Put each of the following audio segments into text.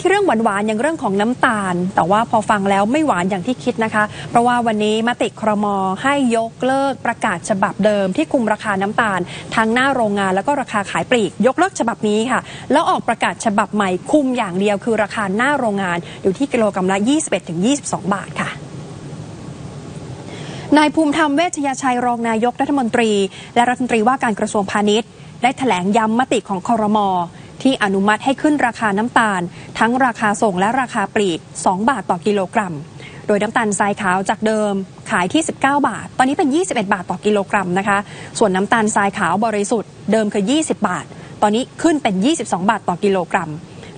ที่เรื่องหวานๆอย่างเรื่องของน้ำตาล แต่ว่าพอฟังแล้วไม่หวานอย่างที่คิดนะคะ เพราะว่าวันนี้มติครมให้ยกเลิกประกาศฉบับเดิม ที่คุมราคาน้ำตาลทั้งหน้าโรงงานแล้วก็ราคาขายปลีก ยกเลิกฉบับนี้ค่ะ แล้วออกประกาศฉบับใหม่คุมอย่างเดียวคือราคาหน้าโรงงานอยู่ที่กิโลกรัมละ 21-22 บาทค่ะนายภูมิธรรมเวชยชัยรองนายกรัฐมนตรี และรัฐมนตรีว่าการกระทรวงพาณิชย์ ได้แถลงย้ำมติของคอรมอ ที่อนุมัติให้ขึ้นราคาน้ำตาล ทั้งราคาส่งและราคาปลีก 2 บาทต่อกิโลกรัม โดยน้ำตาลทรายขาวจากเดิมขายที่ 19 บาท ตอนนี้เป็น 21 บาทต่อกิโลกรัมนะคะ ส่วนน้ำตาลทรายขาวบริสุทธิ์เดิมคือ 20 บาท ตอนนี้ขึ้นเป็น 22 บาทต่อกิโลกรัม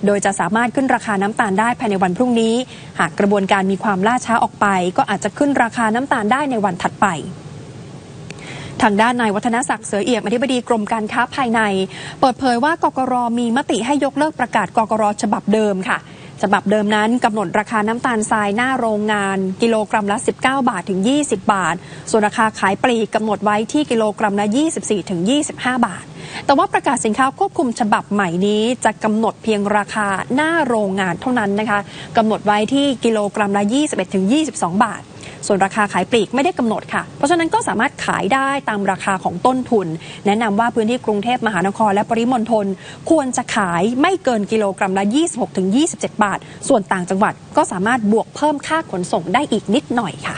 โดยจะสามารถขึ้นราคาน้ำตาลได้ภายในวันพรุ่งนี้ หากกระบวนการมีความล่าช้าออกไป ก็อาจจะขึ้นราคาน้ำตาลได้ในวันถัดไป ทางด้านนายวัฒนศักดิ์เสือเอี่ยมอธิบดีกรมการค้าภายใน เปิดเผยว่ากกรมีมติให้ยกเลิกประกาศกกรฉบับเดิมค่ะฉบับเดิมนั้นกำหนดราคาน้ำตาลทรายหน้าโรงงาน กิโลกรัมละ 19 บาทถึง 20 บาท ส่วนราคาขายปลีกกำหนดไว้ที่กิโลกรัมละ 24ถึง25 บาท แต่ว่าประกาศสินค้าควบคุมฉบับใหม่นี้จะกำหนดเพียงราคาหน้าโรงงานเท่านั้นนะคะกำหนดไว้ที่กิโลกรัมละ 21ถึง22 บาท ส่วนราคาขายปลีกไม่ได้กำหนดค่ะ เพราะฉะนั้นก็สามารถขายได้ตามราคาของต้นทุน แนะนำว่าพื้นที่กรุงเทพมหานครและปริมณฑลควรจะขายไม่เกินกิโลกรัมละ 26-27 บาท ส่วนต่างจังหวัดก็สามารถบวกเพิ่มค่าขนส่งได้อีกนิดหน่อยค่ะ